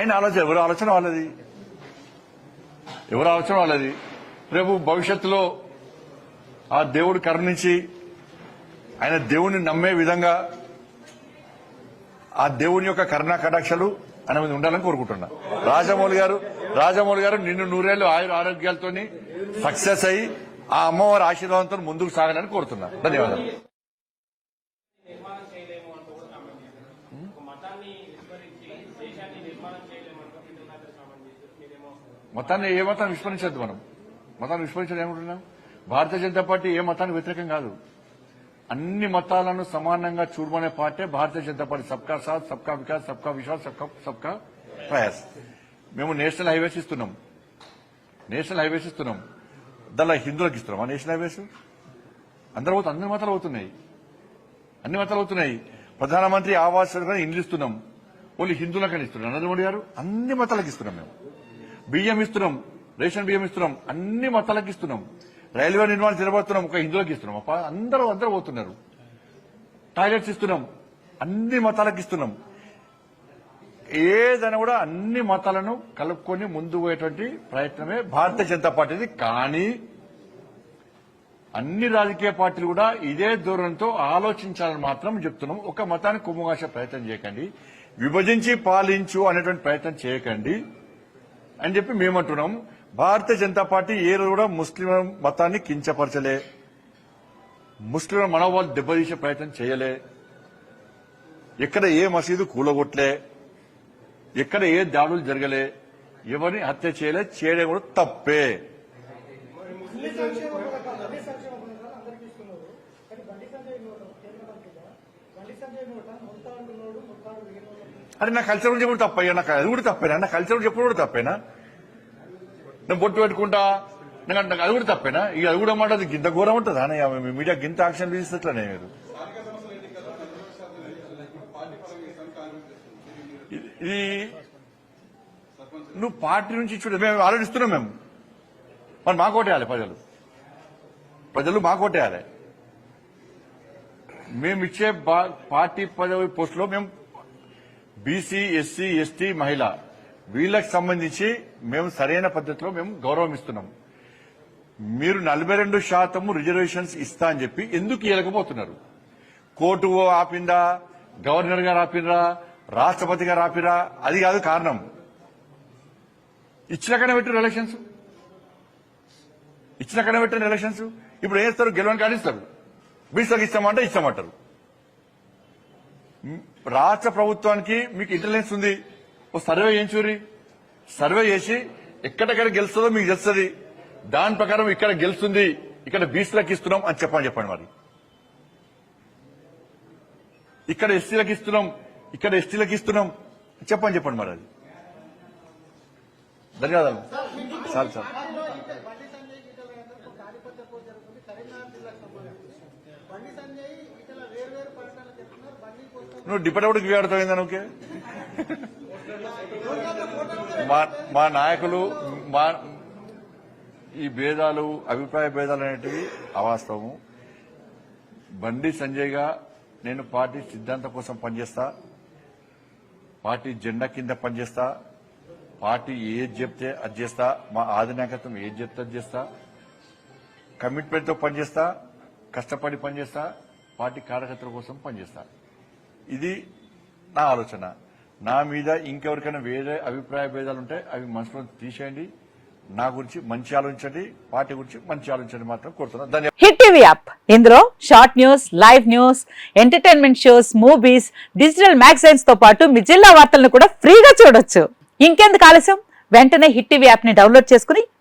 ఆయన ఆలోచన ఎవరు ఆలోచన వాళ్ళది? ఎవరు ఆలోచన వాళ్ళది? రేపు భవిష్యత్తులో ఆ దేవుడు కరుణించి ఆయన దేవుణ్ణి నమ్మే విధంగా ఆ దేవుని యొక్క కరుణా కటాక్షలు ఆయన మీద ఉండాలని కోరుకుంటున్నా. రాజమౌళి గారు రాజమౌళి గారు నిన్ను నూరేళ్ళు ఆయుర ఆరోగ్యాలతోని సక్సెస్ అయ్యి ఆ అమ్మవారి ఆశీర్వాదంతో ముందుకు సాగాలని కోరుతున్నా. ధన్యవాదాలు నిర్మాణం చేయలేము అంటూ కూడా కామెంట్ మతాన్ని దేశాన్ని నిర్మాణం ఏ మతాన్ని విస్మరించద్దు మనం? మతాన్ని విస్మరించడం ఏమంటున్నాం భారతీయ జనతా పార్టీ ఏ మతానికి వ్యతిరేకం కాదు. అన్ని మతాలను సమానంగా చూడమనే పార్టీ భారతీయ జనతా పార్టీ. సబ్కా సాత్ సబ్కా వికాస్ సబ్కా విశ్వాస్ సబ్కా సబ్కా ప్రయాస్. మేము నేషనల్ హైవేస్ ఇస్తున్నాం. నేషనల్ హైవేస్ ఇస్తున్నాం. దానిలో హిందువులకు ఇస్తున్నాం. ఆ నేషనల్ హైవేస్? అందరూ అందరి అన్ని మతాలు అవుతున్నాయి అన్ని మతాలు అవుతున్నాయి ప్రధానమంత్రి ఆవాస్ ఇండ్లు ఇస్తున్నాం. ఓన్లీ హిందువులకని ఇస్తున్నాం. నరేంద్ర మోడీ గారు అన్ని మతాలకు ఇస్తున్నాం మేము. బియ్యం ఇస్తున్నాం రేషన్ బియ్యం ఇస్తున్నాం అన్ని మతాలకు ఇస్తున్నాం. రైల్వే నిర్మాణం తిరగబోతున్నాం ఒక హిందువులకు ఇస్తున్నాం. అప్ప అందరూ అందరూ పోతున్నారు. టాయిలెట్స్ ఇస్తున్నాం అన్ని మతాలకు ఇస్తున్నాం. ఏదైనా కూడా అన్ని మతాలను కలుపుకొని ముందు పోయేటువంటి ప్రయత్నమే భారతీయ జనతా పార్టీది. కానీ అన్ని రాజకీయ పార్టీలు కూడా ఇదే ధోరణితో ఆలోచించాలని మాత్రం చెప్తున్నాం. ఒక మతాన్ని కుమ్మగాసే ప్రయత్నం చేయకండి. విభజించి పాలించు అనేటువంటి ప్రయత్నం చేయకండి అని చెప్పి మేమంటున్నాం. భారతీయ జనతా పార్టీ ఏ కూడా ముస్లిం మతాన్ని కించపరచలే. ముస్లింల మనోభావాలు దెబ్బతీసే ప్రయత్నం చేయలే. ఎక్కడ ఏ మసీదు కూలగొట్టలే ఎక్కడ ఏ దాడులు జరగలే. ఎవరిని హత్య చేయలే చేయడం కూడా తప్పే. బండి నా కల్చర్ గురించి చెప్పడం తప్పయ్యా నాకు అది కూడా తప్పేనా? నా కల్చర్ గురించి చెప్పడం కూడా తప్పేనా? నేను బొట్టు పెట్టుకుంటా నేను నాకు అది కూడా తప్పేనా? ఇక అది కూడా మాట అది గింత ఘోరం ఉంటుందా? మీ మీడియా గింత యాక్షన్ తీసినట్లనే మీరు? ఇది- నువ్వు పార్టీ నుంచి చూడ మేము ఆలోచిస్తున్నాం మేము. మరి మాకోటేయాలి ప్రజలు. ప్రజలు మాకోటేయాలి. మేము ఇచ్చే బా- పార్టీ పదవి పోస్టులో మేము బీసీ ఎస్సీ ఎస్టీ మహిళ. వీళ్ళకి సంబంధించి మేము సరైన పద్ధతిలో మేము గౌరవం ఇస్తున్నాం మీరు నలభై రెండు శాతం రిజర్వేషన్స్ ఇస్తా అని చెప్పి ఎందుకు ఇవ్వకపోతున్నారు కోర్టు ఆపిందా? గవర్నర్ గారు ఆపినరా రాష్ట్రపతి గారు ఆపిరా? అది కాదు కారణం. ఇచ్చిన పెట్టిన ఎలక్షన్స్ ఇచ్చిన పెట్టిన ఎలక్షన్స్ ఇప్పుడు ఏం చేస్తారు? గెలవని కాడిస్తారు బీసీలకు ఇస్తామంటే ఇస్తామంటారు రాష్ట్ర ప్రభుత్వానికి మీకు ఇంటెలిజెన్స్ ఉంది. ఓ సర్వే చూరి సర్వే చేసి ఎక్కడెక్కడ గెలుస్తుందో మీకు తెలుస్తుంది. దాని ప్రకారం ఇక్కడ గెలుస్తుంది ఇక్కడ బీసీలకు ఇస్తున్నాం అని చెప్పని చెప్పండి మరి. ఇక్కడ ఎస్సీలకు ఇస్తున్నాం ఇక్కడ ఎస్టీలకు ఇస్తున్నాం చెప్పని చెప్పండి మరి అది. ధన్యవాదాలు. చాలు చాలు. బండి సంజయ్ ఈటల చెప్పడం జరుగుతుంది. కరీంనగర్ జిల్లాకు సంబంధించి. బండి సంజయ్ ఈటల వేరు వేరు పర్యటనలు చెప్తున్నారు బండి కోసం నువ్వు డిపెండబుల్ విగాడుతావు నువ్వుకే? మా నాయకులు మా ఈ భేదాలు అభిప్రాయ భేదాలు అనేటివి అవాస్తవము. బండి సంజయ్గా నేను పార్టీ సిద్ధాంతం కోసం పనిచేస్తా. పార్టీ జెండా కింద పనిచేస్తా. పార్టీ ఏది చెప్తే అది చేస్తా. మా ఆధినాయకత్వం ఏది చెప్తే అది చేస్తా. కమిట్మెంట్తో పనిచేస్తా కష్టపడి పనిచేస్తా పార్టీ కార్యకర్తల కోసం పనిచేస్తా. ఇది నా ఆలోచన. నా మీద ఇంకెవరికైనా వేరే అభిప్రాయ భేదాలు ఉంటే అవి మనసులో తీసేయండి. నా గురించి మంచి ఆలోచించండి పార్టీ గురించి మంచి ఆలోచించండి మాత్రం కోరుతున్నాను ధన్యవాదాలు. Hit TV app. ఇందులో short news live news entertainment shows movies digital మ్యాగజైన్స్తో పాటు మీ జిల్లా వార్తలను కూడా ఫ్రీగా చూడొచ్చు. ఇంకెందుకు ఆలస్యం? వెంటనే హిట్ టీవీ యాప్ని డౌన్లోడ్ చేసుకుని